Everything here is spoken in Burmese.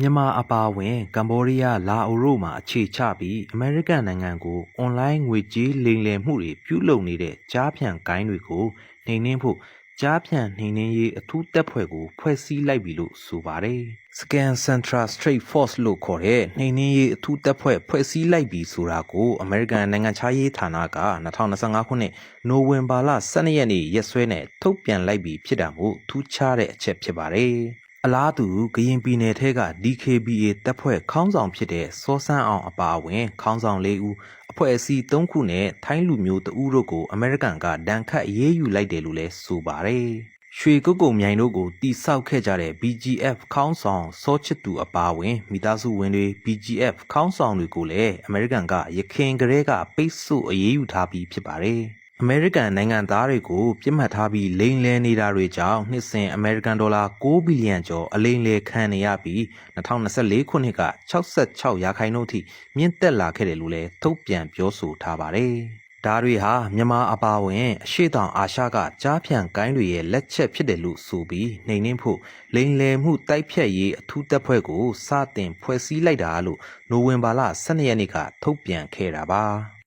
မြန်မာအပါအဝင်ကမ္ဘောဒီးယားလာအိုတို့မှာအခြေချပြီးအမေရိကန်နိုင်ငံကိုအွန်လိုင်းငွေကြေးလိမ်လည်မှုတွေပြုလုပ်နေတဲ့ကြားဖြန့်ကိုင်းတွေကိုနှိမ်နင်းဖို့ကြားဖြန့်နှိမ်နင်းရေးအထူးတပ်ဖွဲ့ကိုဖွဲ့စည်းလိုက်ပြီလို့ဆိုပါတယ်။ Scan Central Straight Force လို့ခေါ်တဲ့နှိမ်နင်းရေးအထူးတပ်ဖွဲ့ဖွဲ့စည်းလိုက်ပြီဆိုတာကိုအမေရိကန်နိုင်ငံခြားရေးဌာနက2025ခုနှစ်နိုဝင်ဘာလ12ရက်နေ့ရက်စွဲနဲ့ထုတ်ပြန်လိုက်ပြီဖြစ်တာမို့ထူးခြားတဲ့အချက်ဖြစ်ပါတယ်။ အလားတူကရင်ပြည်နယ်ထဲက DKBA တပ်ဖွဲ့ခေါင်းဆောင်ဖြစ်တဲ့စောစန်းအောင်အပါအဝင်ခေါင်းဆောင်၄ဦးအဖွဲ့အစည်း၃ခုနဲ့ထိုင်းလူမျိုးတဦးတို့ကိုအမေရိကန်ကဒဏ်ခတ်အရေးယူလိုက်တယ်လို့လည်းဆိုပါတယ်။ရွှေကုတ်ကုံမြိုင်တို့ကိုတိဆောက်ခဲ့ကြတဲ့ BGF ခေါင်းဆောင်စောချစ်သူအပါအဝင်မိသားစုဝင်တွေ BGF ခေါင်းဆောင်တွေကိုလည်းအမေရိကန်ကရခင်ကတည်းကပိတ်ဆို့အရေးယူထားပြီးဖြစ်ပါတယ်။ အမေရိကန်နိုင်ငံသားတွေကိုပြစ်မှတ်ထားပြီးလိမ်လည်နေတာတွေကြောင့်နှစ်စဉ်အမေရိကန်ဒေါ်လာ6ဘီလီယံကျော်အလိမ်လည်ခံနေရပြီး2024ခုနှစ်က66ရာခိုင်နှုန်းအထိမြင့်တက်လာခဲ့တယ်လို့လည်းထုတ်ပြန်ပြောဆိုထားပါတယ်။ဒါတွေဟာမြန်မာအပါအဝင်အရှေ့တောင်အာရှကကြားဖြန့်ကိုင်းတွေရဲ့လက်ချက်ဖြစ်တယ်လို့ဆိုပြီးနှိမ်နှင်းဖို့လိမ်လည်မှုတိုက်ဖြတ်ရေးအထူးတပ်ဖွဲ့ကိုစတင်ဖွဲ့စည်းလိုက်တာလို့နိုဝင်ဘာလ12ရက်နေ့ကထုတ်ပြန်ခဲ့တာပါ။